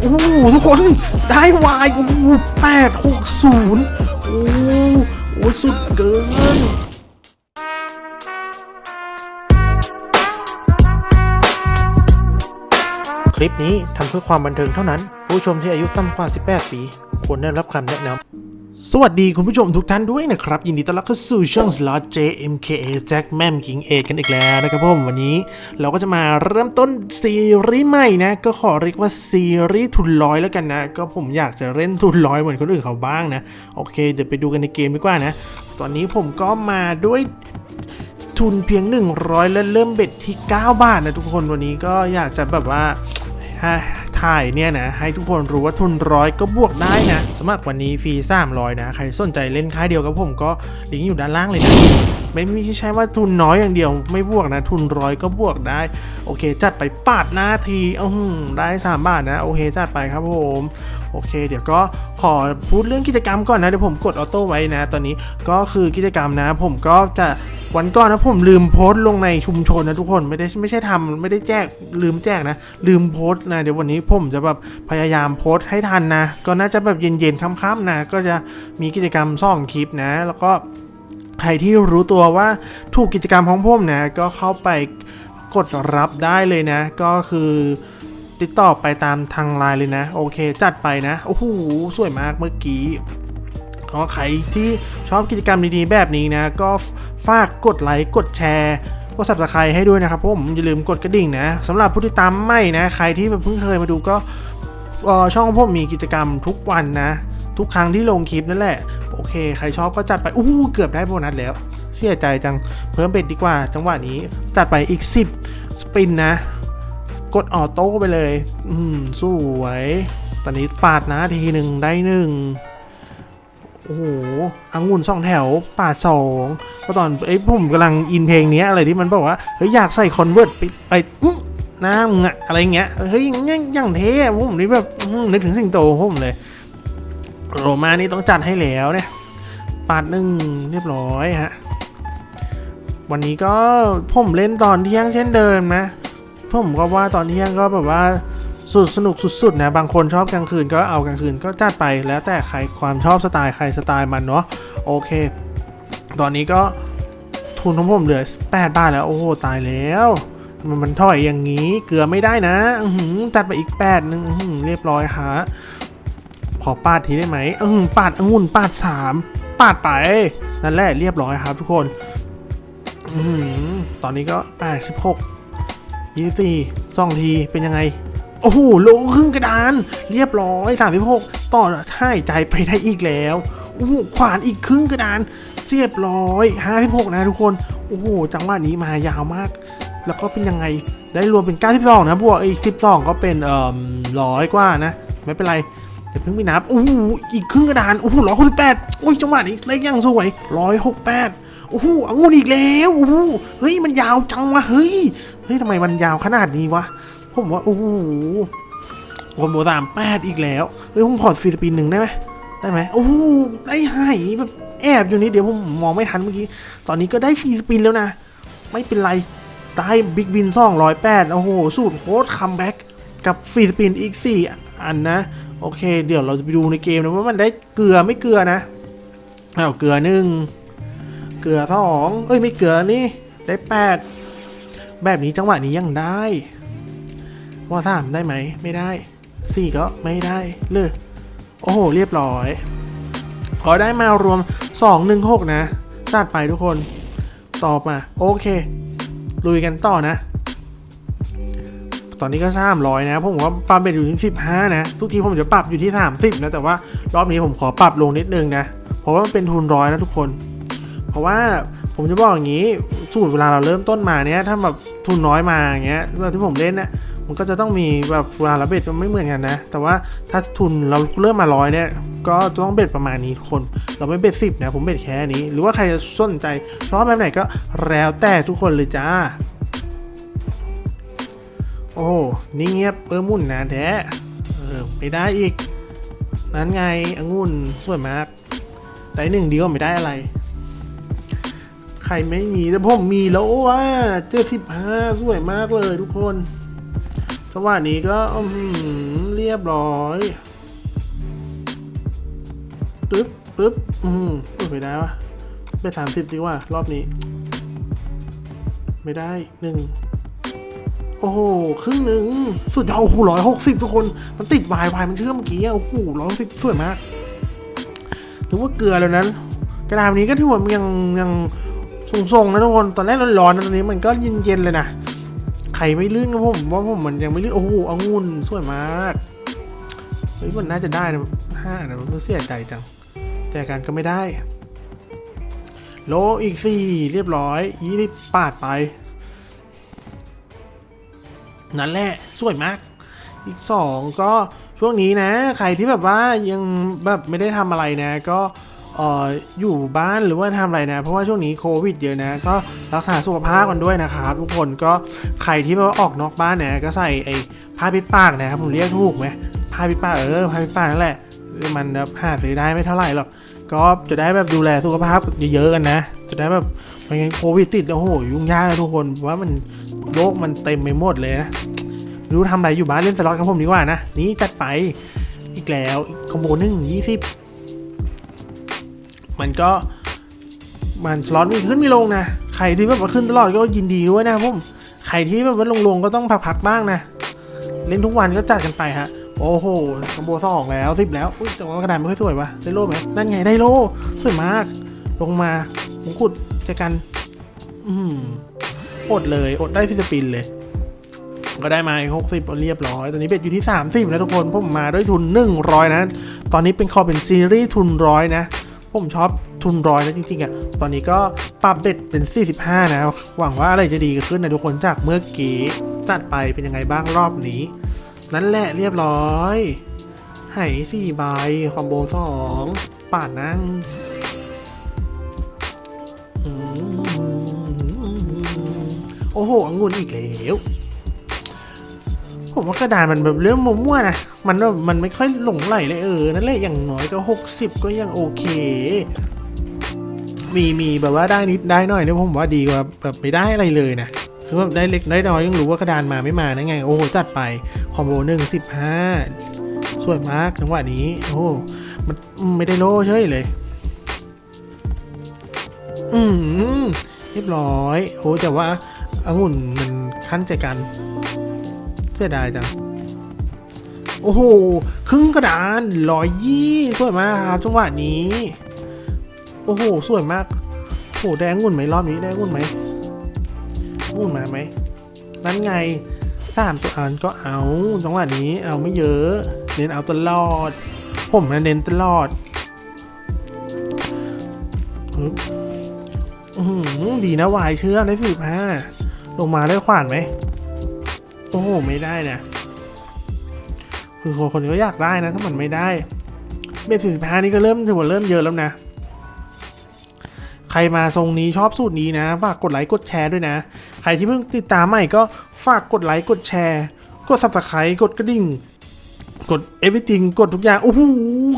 โอ้โหทุกคนได้วายโอ้แปดหกศูนย์โอ้โหโอ้สุดเกินคลิปนี้ทำเพื่อความบันเทิงเท่านั้น ผู้ชมที่อายุต่ำกว่า 18 ปี ควรได้รับคำแนะนำ สวัสดีคุณผู้ชมทุกท่านด้วยนะครับ ยินดีต้อนรับเข้าสู่ช่อง Slot JMKA Jack แม่ม King เอกันอีกแล้วนะครับผมวันนี้เราก็จะมาเริ่มต้นซีรีส์ใหม่นะ ก็ขอเรียกว่าซีรีส์ทุนร้อยแล้วกันนะ ก็ผมอยากจะเล่นทุนร้อยเหมือนคนอื่นเขาบ้างนะ โอเค เดี๋ยวไปดูกันในเกมดีกว่านะ ตอนนี้ผมก็มาด้วยทุนเพียง 100 และเริ่มเบ็ดที่ 9 บาทนะทุกคนวันนี้ก็อยากจะแบบว่า ให้ถ่ายเนี่ยนะให้ทุกคนรู้ว่าทุนร้อยก็บวกได้นะ สมัครวันนี้ฟรี300 นะ ใครสนใจเล่นค่ายเดียวกับผมก็ลิงก์อยู่ด้านล่างเลยนะไม่ไม่ใช่ว่าทุนน้อยอย่างเดียว ไม่บวกนะ ทุนร้อยก็บวกได้ โอเค จัดไปปาดหน้าทีอือได้3บาทนะ โอเค จัดไปครับผมโอเค เดี๋ยวก็ขอพูดเรื่องกิจกรรมก่อนนะเดี๋ยวผมกดออโต้ไว้นะ ตอนนี้ก็คือกิจกรรมนะ ผมก็จะ วันก่อนนะผมลืมโพสต์ลงในชุมชนนะทุกคนไม่ได้ไม่ใช่ทำไม่ได้แจกลืมแจกนะ ลืมโพสต์นะเดี๋ยววันนี้ผมจะแบบพยายามโพสต์ให้ทันนะ ก็น่าจะแบบเย็นๆค่ำๆนะ ก็จะมีกิจกรรมซ่องคลิปนะ แล้วก็ใครที่รู้ตัวว่าถูกกิจกรรมของผมนะ ก็เข้าไปกดรับได้เลยนะ ก็คือติดต่อไปตามทางไลน์เลยนะ โอเค จัดไปนะ โอ้โห สวยมากเมื่อกี้ ก็ใครที่ชอบกิจกรรมดีๆ แบบนี้นะ ก็ฝากกดไลค์กดแชร์กด subscribe ให้ด้วยนะครับผมอย่าลืมกดกระดิ่งนะสำหรับผู้ที่ตามใหม่นะ ใครที่เพิ่งเคยมาดูก็ช่อช่องผมมีกิจกรรมทุกวันนะ ทุกครั้งที่ลงคลิปนั่นแหละ โอเค ใครชอบก็จัดไปอู้เกือบได้โบนัสแล้ว เสียใจจังเพิ่มเบ็ดดีกว่า จังหวะนี้จัดไปอีก 10 สปินนะ กดออโต้ไปเลย อืมสวย ตอนนี้ปาดนะทีหนึ่งได้หนึ่ง โอ้โหองุ่นสองแถวปาดสองก็ตอนไอ้ยผมกำลังอินเพลงนี้อะไรที่มันบอกว่า เฮ้ยอยากใส่คอนเวิร์ตไปไปน้ามึงอะอะไรเงี้ย เฮ้ยอย่างอย่างเท่ผมนี่แบบนึกถึงสิงโตผมเลย โรมานี่ต้องจัดให้แล้วเนี่ยปาดหนึ่งเรียบร้อยฮะ วันนี้ก็ผมเล่นตอนเที่ยงเช่นเดิมนะ ผมก็ว่าตอนเที่ยงก็แบบว่า สุดสนุกสุดๆนะบางคนชอบกลางคืนก็เอากลางคืนก็จัดไปแล้วแต่ใครความชอบสไตล์ใครสไตล์มันเนาะโอเค ตอนนี้ก็ทุนของผมเหลือ8บาทแล้วโอ้โหตายแล้วมันมันถอยอย่างนี้เกลือไม่ได้นะอือหือตัดไปอีกแปดหนึ่งเรียบร้อยฮะขอปาดทีได้ไหมอือหือปาดองุ่นปาดสามปาดไปนั่นแหละเรียบร้อยครับทุกคนอือหือตอนนี้ก็แปดสิบหกยี่สี่สองทีเป็นยังไง โอ้โหโลครึ่งกระดาน เรียบร้อยสามสิบหกต่อให้ใจไปได้อีกแล้วโอ้โหขวานอีกครึ่งกระดานเรียบร้อยห้าสิบหกนะทุกคน โอ้โห จังหวะนี้มายาวมาก แล้วก็เป็นยังไง ได้รวมเป็น 92 นะบวกอีก 12 ก็เป็นเอ่อร้อยกว่านะ ไม่เป็นไรเดี๋ยวเพิ่งไปนับโอ้โหอีกครึ่งกระดาน โอ้โหร้อยหกสิบแปดโอ้ยจังหวะนี้เลขยังสวยร้อยหกแปดโอ้โหองุ่นอีกแล้ว โอ้โห เฮ้ย มันยาวจังวะ เฮ้ย เฮ้ยทำไมมันยาวขนาดนี้วะ ผมว่า โอ้โหผมโบสามแปดอีกแล้ว เฮ้ย ผมขอฟิลิปปินหนึ่งได้ไหมได้ไหมโอ้โหได้หายแบบแอบอยู่นี่เดี๋ยวผมมองไม่ทันเมื่อกี้ ตอนนี้ก็ได้ฟรีสปินแล้วนะ ไม่เป็นไรได้บิ๊กวิน208โอ้โห สูตรโค้ดคัมแบ็กกับฟรีสปินอีก4อันนะ โอเค เดี๋ยวเราจะไปดูในเกมนะว่ามันได้เกลือไม่เกลือนะอ้าเกลือหนึ่งเกลือสองเอ้ยไม่เกลือนี่ได้8แบบนี้จังหวะนี้ยังได้ ว่าสามได้ไหม ไม่ได้สี่ก็ไม่ได้เลยโอ้โห เรียบร้อย ขอได้มารวม 216 นะจัดไปทุกคน ตอบมา โอเค ลุยกันต่อนะ ตอนนี้ก็สามร้อยนะ ผมว่าปรับเบ็ดอยู่ที่สิบห้านะ ทุกทีผมจะปรับอยู่ที่สามสิบนะ แต่ว่ารอบนี้ผมขอปรับลงนิดนึงนะ เพราะว่ามันเป็นทุนร้อยนะทุกคน เพราะว่าผมจะบอกอย่างนี้ สูตรเวลาเราเริ่มต้นมาเนี้ยถ้าแบบทุนน้อยมาอย่างเงี้ยแบบที่ผมเล่นนะ มันก็จะต้องมีแบบเวลาเราเบ็ดมันไม่เหมือนกันนะ แต่ว่าถ้าทุนเราเริ่มมาร้อยเนี่ยก็ต้องเบ็ดประมาณนี้ทุกคน เราไม่เบ็ดสิบนะผมเบ็ดแค่นี้ หรือว่าใครจะสนใจชอบแบบไหนก็แล้วแต่ทุกคนเลยจ้า โอ้นี่เงียบเออมุ่นนะแท้เออไม่ได้อีก นั้นไงองุ่นสวยมากได้หนึ่งเดียวไม่ได้อะไรใครไม่มีแต่ผมมีแล้วว่าเจ็ดสิบห้าสวยมากเลยทุกคน วะนี้ก็เรียบร้อยปึ๊บปึ๊บอืมอุ๊ยไม่ได้วะไปสามสิบดีกว่า รอบนี้ ไม่ได้หนึ่งโอ้โหครึ่งหนึ่งสุดยอดโอ้โหร้อยหกสิบทุกคน มันติดวายวายมันเชื่อมเมื่อกี้โอ้โหร้อยสิบสวยมากนึกว่าเกลือแล้วนั้น กระดาษนี้ก็ถือว่ามันยังยังทรงๆนะทุกคน ตอนแรกร้อนๆตอนนี้มันก็เย็นๆเลยนะ ไข่ไม่ลื่นครับผมว่าผมมันยังไม่ลื่นโอ้โหองุ่นสวยมากเฮ้ยมันน่าจะได้นะห้านะมันเสียใจจังแจกันก็ไม่ได้ โลอีกสี่เรียบร้อยยี่สิบปาดไป นั่นแหละสวยมาก อีกสองก็ช่วงนี้นะ ใครที่แบบว่ายังแบบไม่ได้ทำอะไรนะ ก็ อออยู่บ้านหรือว่าทำอะไรนะ เพราะว่าช่วงนี้โควิดเยอะนะ ก็รักษาสุขภาพกันด้วยนะครับทุกคนก็ใครที่แบบว่าออกนอกบ้านเนี่ยก็ใส่ไอ้ผ้าปิดปากนะครับผมเรียกถูกไหมผ้าปิดปากเออผ้าปิดปากนั่นแหละมันหาซื้อได้ไม่เท่าไหร่หรอกก็จะได้แบบดูแลสุขภาพเยอะๆกันนะ จะได้แบบไม่งั้นโควิดติดโอ้โหยุ่งยากนะทุกคนเพราะว่ามันโรคมันเต็มไปหมดเลยนะรู้ทำอะไรอยู่บ้านเล่นสล็อตกับผมดีกว่านะนี่จัดไปอีกแล้วคอมโบหนึ่งยี่สิบ มันก็มันสล็อตมีขึ้นมีลงนะ ใครที่แบบว่าขึ้นตลอดก็ยินดีด้วยนะผมใครที่แบบว่าลงๆก็ต้องพักๆบ้างนะ เล่นทุกวันก็จัดกันไปฮะ โอ้โหคอมโบสองแล้วสิบแล้ว อุ้ยแต่ว่ากระดาษไม่ค่อยสวยวะได้โล่ไหมนั่นไงได้โล่สวยมาก ลงมามงกุฎเจอกัน อืมอดเลย อดได้ฟิสปินเลย ก็ได้มาหกสิบเรียบร้อย ตอนนี้เบ็ดอยู่ที่30นะทุกคนผมมาด้วยทุน100นะ ตอนนี้เป็นคอเป็นซีรีส์ทุนร้อยนะ ผมชอบทุนร้อยนะจริงๆอะ ตอนนี้ก็ปรับเบ็ดเป็น 45 นะ หวังว่าอะไรจะดีขึ้นนะทุกคนจากเมื่อกี้จัดไปเป็นยังไงบ้างรอบนี้ นั่นแหละเรียบร้อยไหสี่ใบคอมโบสองปาดนั่งโอ้โหองุ่นอีกแล้ว ผมว่ากระดานมันแบบเรื่องมั่วๆนะ มันแบบมันไม่ค่อยหลงไหลเลยเออ นั่นแหละอย่างน้อยก็ 60 ก็ยังโอเค มีมีแบบว่าได้นิดได้หน่อยเนี่ยผมว่าดีกว่าแบบไม่ได้อะไรเลยนะ คือแบบได้เล็กได้น้อยยังรู้ว่ากระดานมาไม่มานะไง โอ้โหจัดไป คอมโบหนึ่งสิบห้าสวยมากจังหวะนี้ โอ้โหมันไม่ได้โลเฉยเลย อืมเรียบร้อย โอ้แต่ว่าองุ่นมันขั้นใจกัน เสียดายจัง โอ้โห ครึ่งกระดานร้อยยี่สวยมากครับจังหวะนี้ โอ้โห สวยมาก โอ้โห แดงงุ่นไหมรอบนี้ แดงงุ่นไหมงุ่นมาไหม นั่นไงสามตัวอันก็เอา จังหวะนี้ เอาไม่เยอะ เน้นเอาตลอด ผมนะเน้นตลอดอือหือดีนะวายเชื่อได้สิบห้าลงมาได้ขวานไหม โอ้โหไม่ได้นะคือคนคนก็อยากได้นะ ถ้ามันไม่ได้เบสสี่สิบห้านี่ก็เริ่มถือว่าเริ่มเยอะแล้วนะ ใครมาทรงนี้ชอบสูตรนี้นะ ฝากกดไลค์กดแชร์ด้วยนะ ใครที่เพิ่งติดตามใหม่ก็ฝากกดไลค์กดแชร์ กด subscribe กดกระดิ่ง กด everything กดทุกอย่าง โอ้โห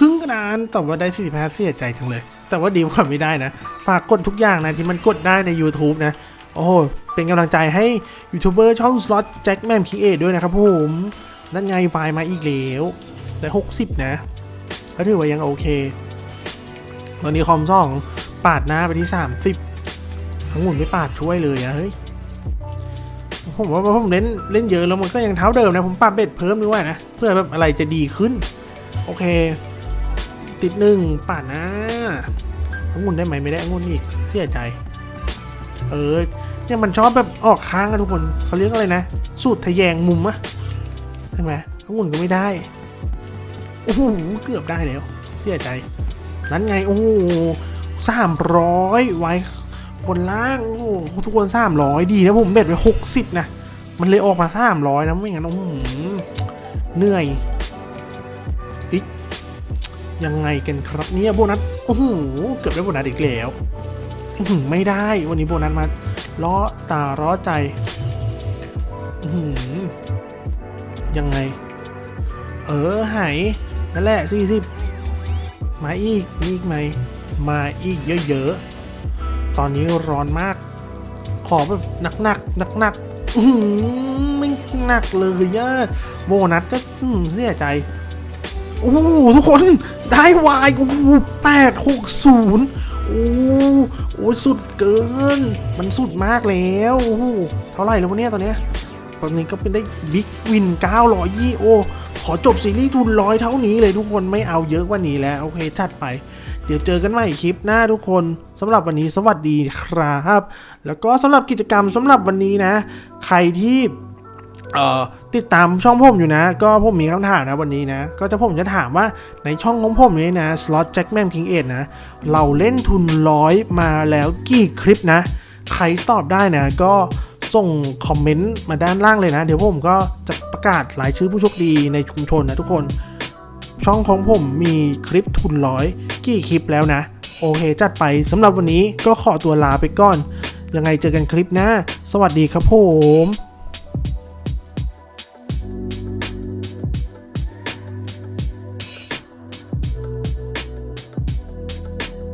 ครึ่งกระดาน แต่ว่าได้สี่สิบห้าเสียใจจังเลย แต่ว่าดีกว่าไม่ได้นะ ฝากกดทุกอย่างนะที่มันกดได้ใน YouTube นะ โอ้โห เป็นกำลังใจให้ยูทูบเบอร์ช่องสล็อตแจ็คแมมคิงเอด้วยนะครับผมนั่นไงไฟมาอีกแล้วแต่60 นะก็ถือว่ายังโอเค ตอนนี้คอมสองปาดหน้าไปที่ 30ทั้งหมดไม่ปาดช่วยเลยอะเฮ้ยผมว่าผมเล่นเล่นเยอะแล้วมันก็ยังเท่าเดิมนะผมปรับเบ็ดเพิ่มด้วยนะ เพื่อแบบอะไรจะดีขึ้น โอเค ติดหนึ่งปาดหน้าองุ่นได้ไหมไม่ได้องุ่นอีกเสียใจ เออ เนี่ยมันชอบแบบออกค้างอะทุกคนเขาเรียกอะไรนะ สูตรทะแยงมุมอะใช่ไหมองุ่นก็ไม่ได้โอ้โหเกือบได้แล้วเสียใจ นั้นไงโอ้โหสามร้อยไว้บนล่างโอ้ทุกคนสามร้อยดีนะผมเบ็ดไปหกสิบนะมันเลยออกมาสามร้อยนะไม่งั้นโอ้โหเหนื่อยอีกยังไงกันครับเนี่ยโบนัสโอ้โหเกือบได้โบนัสอีกแล้ว ไม่ได้วันนี้โบนัสมาล้อตาล้อใจยังไง เออหายนั่นแหละสี่สิบมาอีกมีอีกไหม มาอีกเยอะๆ ตอนนี้ร้อนมาก ขอแบบหนักหนักๆอื้อหือไม่หนักเลยย่าโบนัสก็เสียใจโอ้ทุกคนได้วายโอ้แปดหกศูนย์ โอ้โอ้สุดเกิน มันสุดมากแล้วโอ้โหเท่าไหร่แล้ววะเนี่ยตอนเนี้ยตอนนี้ก็เป็นได้บิ๊กวิน900ยี่โอขอจบซีรีส์ทุนร้อยเท่านี้เลยทุกคนไม่เอาเยอะกว่านี้แล้วโอเคชัดไป เดี๋ยวเจอกันใหม่คลิปหน้าทุกคนสำหรับวันนี้สวัสดีครับ แล้วก็สำหรับกิจกรรมสำหรับวันนี้นะ ใครที่ เอ่อติดตามช่องผมอยู่นะ ก็ผมมีคำถามนะวันนี้นะ ก็จะผมจะถามว่าในช่องของผมนี้นะ Slot Jack m a m King 8นะ เราเล่นทุนร้อยมาแล้วกี่คลิปนะ ใครตอบได้นะ ก็ส่งคอมเมนต์มาด้านล่างเลยนะ เดี๋ยวผมก็จะประกาศรายชื่อผู้โชคดีในชุมชนนะทุกคน ช่องของผมมีคลิปทุนร้อยกี่คลิปแล้วนะ โอเคจัดไปสำหรับวันนี้ก็ขอตัวลาไปก่อน ยังไงเจอกันคลิปหน้า สวัสดีครับผม